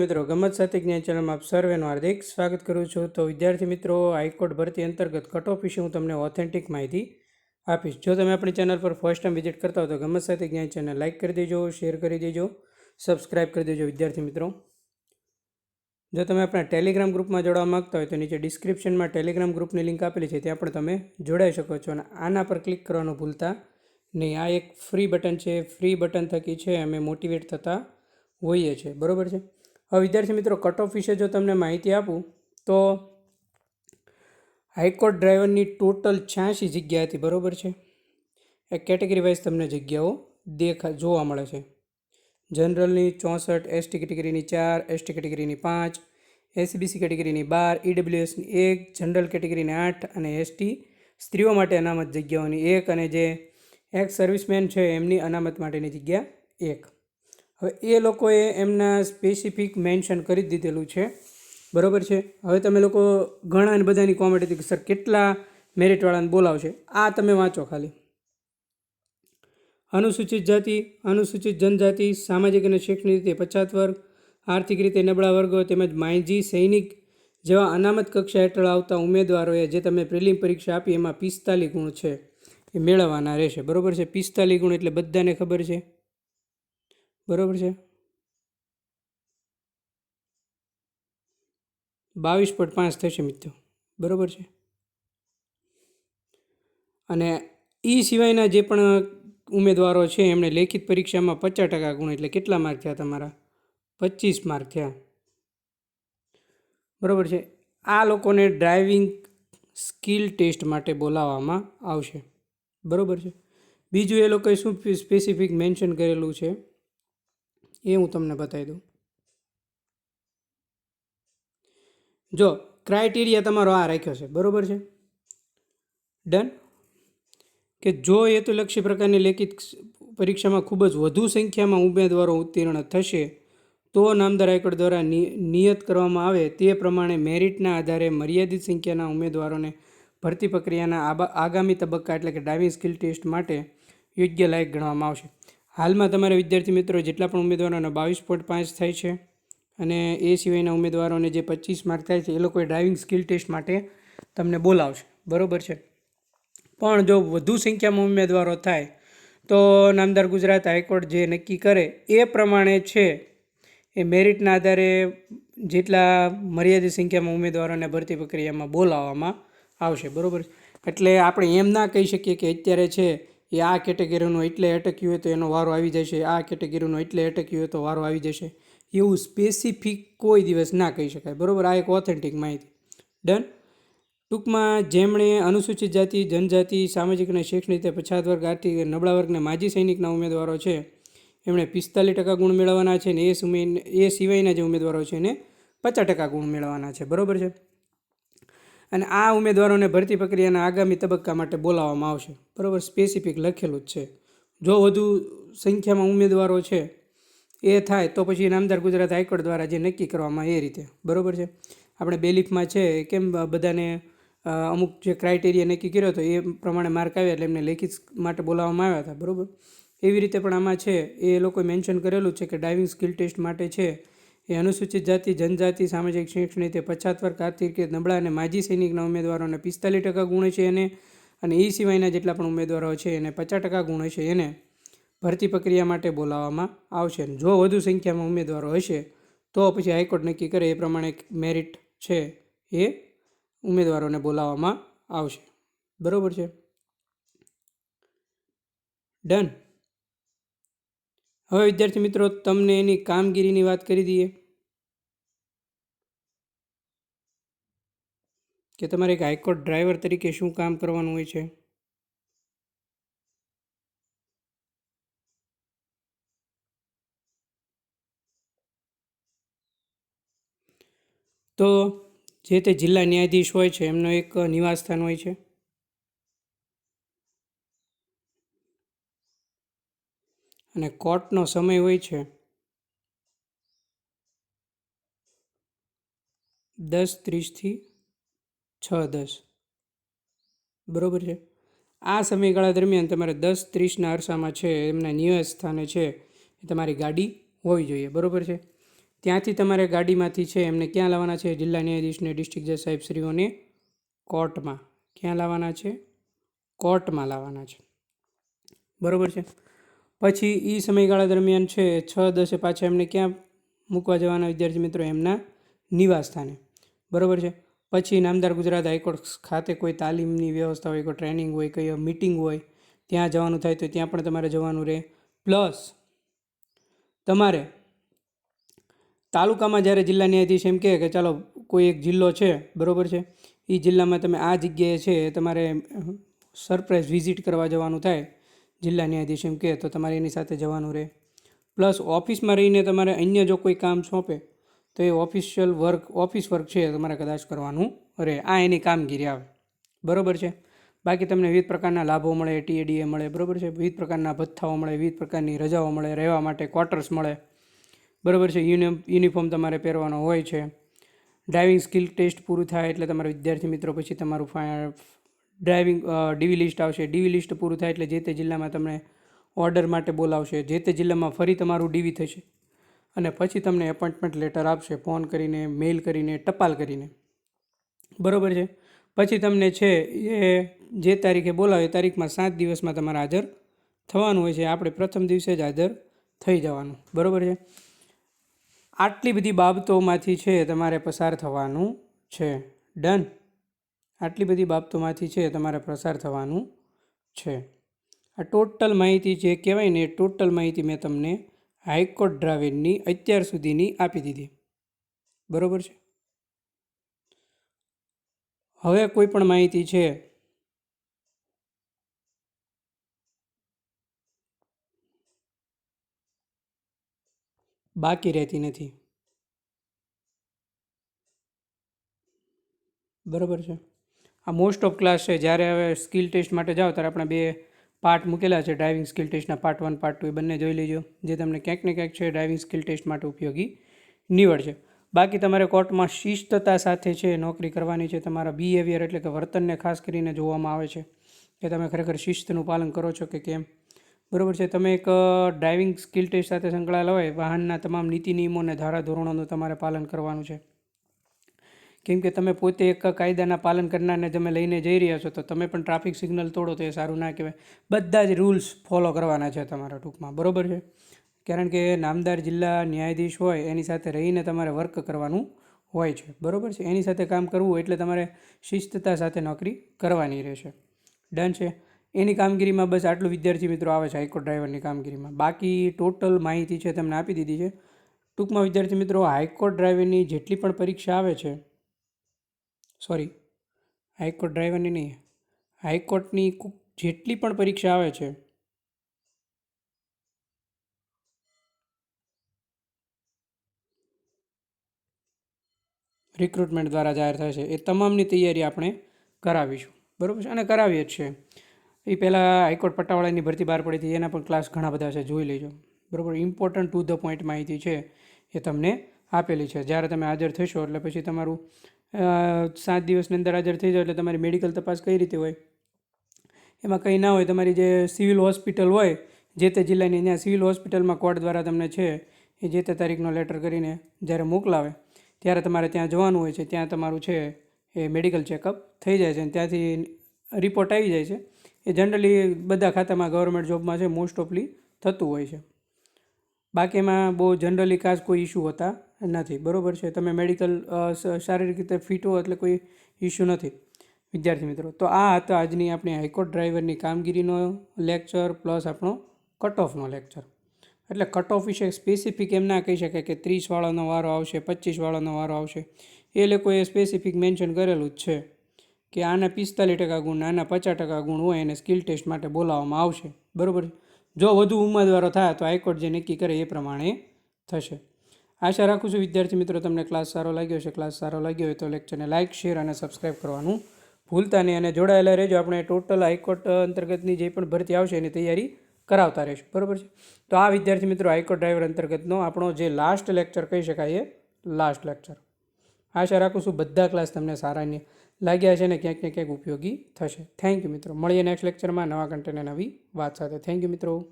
મિત્રો ગમત સાથે જ્ઞાન ચેનલમાં આપ સર્વેનું હાર્દિક સ્વાગત કરું છું. તો વિદ્યાર્થી મિત્રો, હાઈકોર્ટ ભરતી અંતર્ગત કટ ઓફ વિશે હું તમને ઓથેન્ટિક માહિતી આપીશ. જો તમે આપણી ચેનલ પર ફર્સ્ટ ટાઈમ વિઝિટ કરતા હો તો ગમત સાથે જ્ઞાન ચેનલ લાઇક કરી દેજો શેર કરી દેજો સબસ્ક્રાઇબ કરી દેજો વિદ્યાર્થી મિત્રો. જો તમે આપણા ટેલિગ્રામ ગ્રુપમાં જોડવા માંગતા હોય તો નીચે ડિસ્ક્રિપ્શનમાં ટેલિગ્રામ ગ્રુપની લિંક આપેલી છે, ત્યાં પણ તમે જોડાઈ શકો છો અને આના પર ક્લિક કરવાનું ભૂલતા નહીં. આ એક ફ્રી બટન છે. ફ્રી બટન થકી છે, અમે મોટિવેટ થતા હોઈએ છીએ. બરાબર છે? હવે વિદ્યાર્થી મિત્રો કટ ઓફ વિશે જો તમને માહિતી આપું, તો હાઈકોર્ટ ડ્રાઈવરની ટોટલ છ્યાસી જગ્યા હતી, બરાબર છે? એ કેટેગરી વાઇઝ તમને જગ્યાઓ દેખા, જોવા મળે છે. જનરલની ચોસઠ એસટી કેટેગરીની ચાર એસટી કેટેગરીની પાંચ એસબીસી કેટેગરીની બાર ઈડબ્લ્યુએસની એક જનરલ કેટેગરીની આઠ અને એસટી સ્ત્રીઓ માટે અનામત જગ્યાઓની એક અને જે એક્સ સર્વિસમેન છે, એમની અનામત માટેની જગ્યા એક. હવે એ લોકોએ એમના સ્પેસિફિક મેન્શન કરી દીધેલું છે. બરાબર છે? હવે તમે લોકો ઘણા અને બધાની કોમેન્ટ હતી કે સર કેટલા મેરિટવાળાને બોલાવશે? આ તમે વાંચો ખાલી. અનુસૂચિત જાતિ, અનુસૂચિત જનજાતિ, સામાજિક અને શૈક્ષણિક રીતે પછાત વર્ગ, આર્થિક રીતે નબળા વર્ગો તેમજ માયજી સૈનિક જેવા અનામત કક્ષા હેઠળ આવતા ઉમેદવારોએ જે તમે પ્રિલિમ પરીક્ષા આપી, એમાં પિસ્તાલીસ ગુણ છે. એ મેળવવાના રહેશે. બરાબર છે? પિસ્તાલીસ ગુણ એટલે બધાને ખબર છે? બરોબર છે? બાવીસ પોઈન્ટ પાંચ થશે મિત્રો. બરોબર છે? અને એ સિવાયના જે પણ ઉમેદવારો છે, એમણે લેખિત પરીક્ષામાં પચાસ ટકા ગુણ એટલે કેટલા માર્ક થયા તમારા? પચીસ માર્ક થયા. બરાબર છે? આ લોકોને ડ્રાઇવિંગ સ્કિલ ટેસ્ટ માટે બોલાવવામાં આવશે. બરોબર છે? બીજું એ લોકોએ શું સ્પેસિફિક મેન્શન કરેલું છે? એ હું તમને બતાવી દઉં. જો ક્રાઇટેરિયા તમારો આ રાખ્યો છે, બરાબર છે? ડન કે જો હેતુલક્ષી પ્રકારની લેખિત પરીક્ષામાં ખૂબ જ વધુ સંખ્યામાં ઉમેદવારો ઉત્તીર્ણ થશે, તો નામદાર હાઈકોર્ટ દ્વારા નિયત કરવામાં આવે તે પ્રમાણે મેરિટના આધારે મર્યાદિત સંખ્યાના ઉમેદવારોને ભરતી પ્રક્રિયાના આગામી તબક્કા એટલે કે ડ્રાઇવિંગ સ્કિલ ટેસ્ટ માટે યોગ્ય લાયક ગણવામાં આવશે. હાલમાં તમારા વિદ્યાર્થી મિત્રો જેટલા પણ ઉમેદવારોને બાવીસ પોઈન્ટ પાંચ થાય છે અને એ સિવાયના ઉમેદવારોને જે પચીસ માર્ક થાય છે, એ લોકોએ ડ્રાઇવિંગ સ્કિલ ટેસ્ટ માટે તમને બોલાવશે. બરાબર છે? પણ જો વધુ સંખ્યામાં ઉમેદવારો થાય, તો નામદાર ગુજરાત હાઈકોર્ટ જે નક્કી કરે એ પ્રમાણે છે. એ મેરિટના આધારે જેટલા મર્યાદિત સંખ્યામાં ઉમેદવારોને ભરતી પ્રક્રિયામાં બોલાવવામાં આવશે. બરાબર એટલે આપણે એમ ના કહી શકીએ કે અત્યારે છે એ આ કેટેગરીનો એટલે અટક્યું હોય તો એનો વારો આવી જશે, આ કેટેગરીનો એટલે અટક્યું હોય તો વારો આવી જશે. એવું સ્પેસિફિક કોઈ દિવસ ના કહી શકાય. બરાબર? આ એક ઓથેન્ટિક માહિતી. ડન ટૂંકમાં જેમણે અનુસૂચિત જાતિ, જનજાતિ, સામાજિક અને શૈક્ષણિક રીતે પછાત વર્ગ, આર્થિક નબળા વર્ગને માજી સૈનિકના ઉમેદવારો છે, એમણે પિસ્તાલીસ ટકા ગુણ મેળવવાના છે ને એ સુમે એ સિવાયના જે ઉમેદવારો છે એને પચાસ ટકા ગુણ મેળવવાના છે. બરાબર છે? અને આ ઉમેદવારોને ભરતી પ્રક્રિયાના આગામી તબક્કા માટે બોલાવવામાં આવશે. બરાબર? સ્પેસિફિક લખેલું જ છે. જો વધુ સંખ્યામાં ઉમેદવારો છે, એ થાય તો પછી નામદાર ગુજરાત હાઈકોર્ટ દ્વારા જે નક્કી કરવામાં એ રીતે. બરાબર છે? આપણે બેલીફમાં છે કેમ બધાને અમુક જે ક્રાઇટેરિયા નક્કી કર્યો હતો એ પ્રમાણે માર્ક આવ્યા એટલે એમને લેખિત માટે બોલાવવામાં આવ્યા હતા. બરાબર? એવી રીતે પણ આમાં છે, એ લોકોએ મેન્શન કરેલું છે કે ડ્રાઇવિંગ સ્કિલ ટેસ્ટ માટે છે એ અનુસૂચિત જાતિ, જનજાતિ, સામાજિક શૈક્ષણિક રીતે પછાત વર્ગ, આર્થિક રીતે નબળા અને માજી સૈનિકના ઉમેદવારોને પિસ્તાલીસ ટકા ગુણ છે એને. અને એ સિવાયના જેટલા પણ ઉમેદવારો છે એને પચાસ ટકા ગુણ છે એને ભરતી પ્રક્રિયા માટે બોલાવવામાં આવશે. જો વધુ સંખ્યામાં ઉમેદવારો હશે, તો પછી હાઈકોર્ટ નક્કી કરે એ પ્રમાણે મેરિટ છે એ ઉમેદવારોને બોલાવવામાં આવશે. બરાબર છે? ડન. હવે, વિદ્યાર્થી મિત્રો, તમને એની કામગીરીની વાત કરી દઈએ. કે તમારે એક હાઈકોર્ટ ડ્રાઈવર તરીકે શું કામ કરવાનું હોય છે? તો જે તે જિલ્લા ન્યાયાધીશ હોય છે, એમનો એક નિવાસસ્થાન હોય છે. અને કોર્ટનો સમય હોય છે દસ ત્રીસથી છ દસ. બરાબર છે? આ સમયગાળા દરમિયાન તમારે દસ ત્રીસના અરસામાં છે, એમના નિવાસ સ્થાને છે, એ તમારી ગાડી હોવી જોઈએ. બરાબર છે? ત્યાંથી તમારે ગાડીમાંથી છે, એમને ક્યાં લાવવાના છે? જિલ્લા ન્યાયાધીશને ડિસ્ટ્રિક્ટ જજ સાહેબશ્રીઓને કોર્ટમાં. ક્યાં લાવવાના છે? કોર્ટમાં લાવવાના છે. બરોબર છે? પછી એ સમયગાળા દરમિયાન છે, છ દસે પાછા એમને ક્યાં મૂકવા જવાના વિદ્યાર્થી મિત્રો? એમના નિવાસ સ્થાને. બરોબર છે? પછી નામદાર ગુજરાત હાઈકોર્ટ ખાતે કોઈ તાલીમની વ્યવસ્થા હોય, કોઈ ટ્રેનિંગ હોય, કોઈ મિટિંગ હોય, ત્યાં જવાનું થાય તો ત્યાં પણ તમારે જવાનું રહે. પ્લસ તમારે તાલુકામાં જ્યારે જિલ્લા ન્યાયાધીશ એમ કહે કે ચાલો કોઈ એક જિલ્લો છે, બરાબર છે? એ જિલ્લામાં તમે આ જગ્યાએ છે, તમારે સરપ્રાઇઝ વિઝિટ કરવા જવાનું થાય. જિલ્લા ન્યાયાધીશ એમ કહે, તો તમારે એની સાથે જવાનું રહે. પ્લસ ઓફિસમાં રહીને તમારે અન્ય જો કોઈ કામ સોંપે, તો એ ઓફિશિયલ વર્ક, ઓફિસ વર્ક છે તમારે કદાચ કરવાનું રહે. આ એની કામગીરી આવે. બરાબર છે? બાકી તમને વિવિધ પ્રકારના લાભો મળે ટીએડીએ મળે, બરાબર છે? વિવિધ પ્રકારના ભથ્થાઓ મળે, વિવિધ પ્રકારની રજાઓ મળે, રહેવા માટે ક્વાર્ટર્સ મળે. બરાબર છે? યુનિ, યુનિફોર્મ તમારે પહેરવાનો હોય છે. ડ્રાઇવિંગ સ્કિલ ટેસ્ટ પૂરું થાય એટલે તમારા વિદ્યાર્થી મિત્રો પછી તમારું ડ્રાઇવિંગ ડીવી લિસ્ટ આવશે. ડીવી લિસ્ટ પૂરું થાય એટલે જે તે જિલ્લામાં તમને ઓર્ડર માટે બોલાવશે, જે તે જિલ્લામાં ફરી તમારું ડીવી થશે. અને પછી તમને એપોઇન્ટમેન્ટ લેટર આપશે, ફોન કરીને મેઇલ કરીને, ટપાલ કરીને. બરાબર છે? પછી તમને છે એ, જે તારીખે બોલાવે એ તારીખમાં સાત દિવસમાં તમારે હાજર થવાનું હોય છે. આપણે પ્રથમ દિવસે જ હાજર થઈ જવાનું. બરોબર છે? આટલી બધી બાબતોમાંથી છે તમારે પસાર થવાનું છે. ડન. આટલી બધી બાબતોમાંથી છે તમારે પ્રસાર થવાનું છે. આ ટોટલ માહિતી જે કહેવાય ને ટોટલ માહિતી મેં તમને હાઈકોર્ટ ડ્રાવિડની અત્યાર સુધીની આપી દીધી. બરાબર છે? હવે કોઈ પણ માહિતી છે? બાકી રહેતી નથી. બરાબર છે? આ મોસ્ટ ઓફ ક્લાસ છે. જ્યારે હવે સ્કિલ ટેસ્ટ માટે જાઓ, ત્યારે આપણે બે પાર્ટ મૂકેલા છે. ડ્રાઇવિંગ સ્કિલ ટેસ્ટના પાર્ટ વન પાર્ટ ટુ એ બંને જોઈ લેજો. જે તમને ક્યાંક ને ક્યાંક છે ડ્રાઇવિંગ સ્કિલ ટેસ્ટ માટે ઉપયોગી નીવડશે. બાકી તમારે કોર્ટમાં શિસ્તતા સાથે છે, નોકરી કરવાની છે. તમારા બિહેવિયર એટલે કે વર્તનને ખાસ કરીને જોવામાં આવે છે. કે તમે ખરેખર શિસ્તનું પાલન કરો છો કે કેમ? બરાબર છે. તમે એક ડ્રાઇવિંગ સ્કિલ ટેસ્ટ સાથે સંકળાયેલા હોય, વાહનના તમામ નીતિ નિયમો અને ધારાધોરણોનું તમારે પાલન કરવાનું છે. કેમ કે તમે પોતે એક કાયદાના પાલન કરનારને તમે લઈને જઈ રહ્યા છો, તો તમે પણ ટ્રાફિક સિગ્નલ તોડો તો એ સારું ના કહેવાય. બધા જ રૂલ્સ ફોલો કરવાના છે તમારા ટૂંકમાં. બરોબર છે? કારણ કે નામદાર જિલ્લા ન્યાયાધીશ હોય, એની સાથે રહીને તમારે વર્ક કરવાનું હોય છે. બરોબર છે? એની સાથે કામ કરવું એટલે તમારે શિસ્તતા સાથે નોકરી કરવાની રહેશે. ડન છે? એની કામગીરીમાં બસ આટલું વિદ્યાર્થી મિત્રો આવે છે હાઈકોર્ટ ડ્રાઈવરની કામગીરીમાં. બાકી ટોટલ માહિતી છે, તમને આપી દીધી છે. ટૂંકમાં વિદ્યાર્થી મિત્રો હાઈકોર્ટ ડ્રાઈવરની જેટલી પણ પરીક્ષા આવે છે સોરી, હાઈકોર્ટ ડ્રાઈવરની નહીં, હાઈકોર્ટની જેટલી પણ પરીક્ષા આવે છે. રિક્રુટમેન્ટ દ્વારા જાહેર થાય છે. એ તમામની તૈયારી આપણે કરાવીશું. બરાબર છે? અને કરાવીએ જ છે એ પહેલાં હાઈકોર્ટ પટ્ટાવાળાની ભરતી બહાર પડી હતી. એના પણ ક્લાસ ઘણા બધા છે. જોઈ લેજો. બરાબર? ઇમ્પોર્ટન્ટ ટુ ધ પોઈન્ટ માહિતી છે એ તમને આપેલી છે. જ્યારે તમે હાજર થશો એટલે પછી તમારું સાત દિવસની અંદર હાજર થઈ જાઓ એટલે તમારી મેડિકલ તપાસ કઈ રીતે હોય? એમાં કંઈ ના હોય, તમારી જે સિવિલ હોસ્પિટલ હોય, જે તે જિલ્લાની ત્યાં સિવિલ હોસ્પિટલમાં કોર્ટ દ્વારા તમને છે, એ જે તે તારીખનો લેટર કરીને જ્યારે મોકલાવે, ત્યારે તમારે ત્યાં જવાનું હોય છે, ત્યાં તમારું છે, એ મેડિકલ ચેકઅપ થઈ જાય છે અને ત્યાંથી રિપોર્ટ આવી જાય છે. એ જનરલી બધા ખાતામાં ગવર્મેન્ટ જોબમાં છે, મોસ્ટ ઓફલી થતું હોય છે. બાકી એમાં બહુ જનરલી ખાસ કોઈ ઇસ્યુ હોતા નથી. બરોબર છે. તમે મેડિકલ શારીરિક રીતે ફિટ હો એટલે કોઈ ઇસ્યુ નથી. વિદ્યાર્થી મિત્રો, તો આ હતો આજની આપણી હાઈકોર્ટ ડ્રાઈવરની કામગીરીનો લેક્ચર પ્લસ આપણો કટ ઓફનો લેક્ચર એટલે કટ ઓફ વિશે સ્પેસિફિક એમ ના કહી શકાય કે ત્રીસવાળાનો વારો આવશે પચીસવાળાનો વારો આવશે. એ લોકોએ સ્પેસિફિક મેન્શન કરેલું જ છે કે આના પિસ્તાલીસ ટકા ગુણ, આના પચાસ ટકા ગુણ હોય એને સ્કિલ ટેસ્ટ માટે બોલાવવામાં આવશે. બરાબર જો વધુ ઉમેદવારો થાય તો હાઈકોર્ટ જે નક્કી કરે એ પ્રમાણે થશે. આશા રાખું છું વિદ્યાર્થી મિત્રો, તમને ક્લાસ સારો લાગ્યો છે ક્લાસ સારો લાગ્યો હોય તો લેક્ચરને લાઇક શેર અને સબસ્ક્રાઈબ કરવાનું ભૂલતા નહીં. અને જોડાયેલા રહેજો. આપણે ટોટલ હાઈકોર્ટ અંતર્ગતની જે પણ ભરતી આવશે એની તૈયારી કરાવતા રહીશું. બરાબર છે? તો આ વિદ્યાર્થી મિત્રો, હાઈકોર્ટ ડ્રાઈવર અંતર્ગતનો આપણો જે લાસ્ટ લેક્ચર કહી શકાય એ લાસ્ટ લેક્ચર આશા રાખું છું બધા ક્લાસ તમને સારા લાગ્યા છે ને ક્યાંક ને ક્યાંક ઉપયોગી થશે. થેન્ક યુ મિત્રો. મળીએ નેક્સ્ટ લેક્ચરમાં નવા કન્ટેન્ટ નવી વાત સાથે. થેન્ક યુ મિત્રો.